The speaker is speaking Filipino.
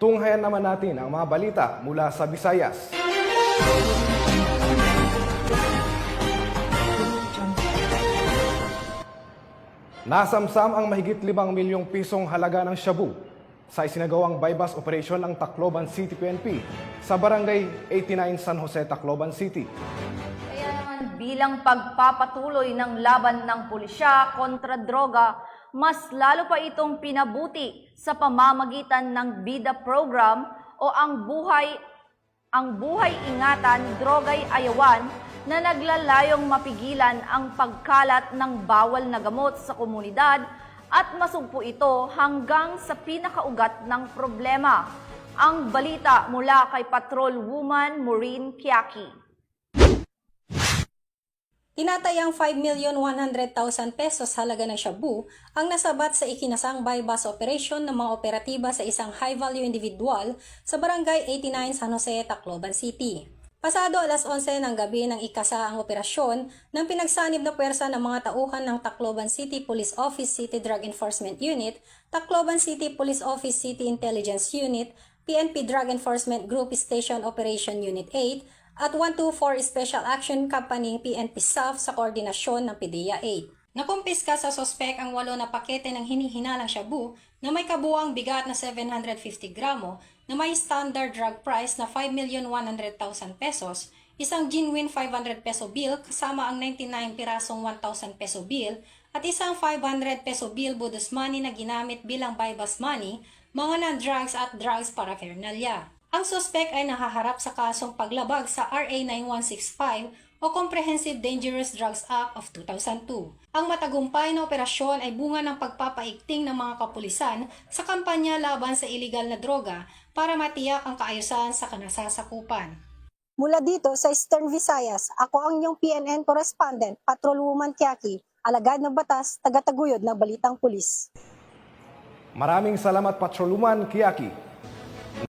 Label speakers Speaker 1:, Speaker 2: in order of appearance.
Speaker 1: Tunghayan naman natin ang mga balita mula sa Visayas. Nasamsam ang mahigit 5 milyong pisong halaga ng shabu sa isinagawang bypass operation ng Tacloban City PNP sa Barangay 89 San Jose, Tacloban City.
Speaker 2: Kaya naman bilang pagpapatuloy ng laban ng pulisya kontra droga, mas lalo pa itong pinabuti sa pamamagitan ng BIDA program o ang buhay ang buhay ingatan drogay ayawan na naglalayong mapigilan ang pagkalat ng bawal na gamot sa komunidad at masugpo ito hanggang sa pinakaugat ng problema. Ang balita mula kay Patrol Woman Maureen Kiaki.
Speaker 3: Tinatayang 5,100,000 pesos halaga ng shabu ang nasabat sa ikinasang bypass operation ng mga operatiba sa isang high-value individual sa Barangay 89 San Jose, Tacloban City. Pasado alas 11 ng gabi ng ikasa ang operasyon ng pinagsanib na pwersa ng mga tauhan ng Tacloban City Police Office City Drug Enforcement Unit, Tacloban City Police Office City Intelligence Unit, PNP Drug Enforcement Group Station Operation Unit 8, at 124 Special Action Company PNP SAF sa koordinasyon ng PDEA 8. Nakumpiska sa sospek ang walo na pakete ng hinihinalang shabu na may kabuang bigat na 750 gramo na may standard drug price na 5,100,000 pesos, isang genuine 500 peso bill kasama ang 99 pirasong 1,000 peso bill at isang 500 peso bill bonus money na ginamit bilang bypass money, mga non-drugs at drugs paraphernalia. Ang suspect ay nahaharap sa kasong paglabag sa RA 9165 o Comprehensive Dangerous Drugs Act of 2002. Ang matagumpay na operasyon ay bunga ng pagpapaigting ng mga kapulisan sa kampanya laban sa iligal na droga para matiyak ang kaayusan sa kanasasakupan.
Speaker 4: Mula dito sa Eastern Visayas, ako ang inyong PNN correspondent, Patrolwoman Kiaki, alagad ng batas, tagataguyod ng Balitang Pulis.
Speaker 1: Maraming salamat Patroluman Kiaki.